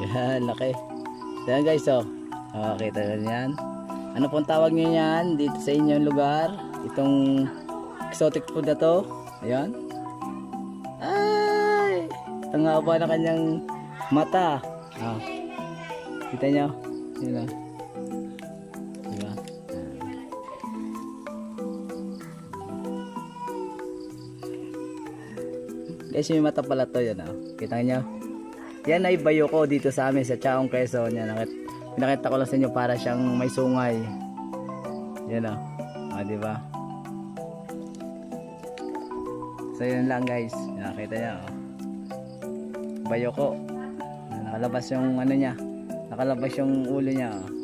Yan, laki. Yan guys, oh. Oh, kita nyo yan. Ano pong tawag nyo yan dito sa inyong lugar? Itong exotic food na to. Ayan. Ay! Ang haba na kanyang mata. Ah. Kita nyo? Yun. Diba? Guys, may mata pala to yun ah. Kita nyo? Yan ay bayo ko dito sa amin sa Chaong Quezon. Yan, nakit, pinakita ko lang sa inyo para siyang may sungay. Yan ah. Ah, di ba? So yun lang guys. Nakita niya oh. Bayo ko. Nakalabas yung ano niya. Nakalabas yung ulo niya oh.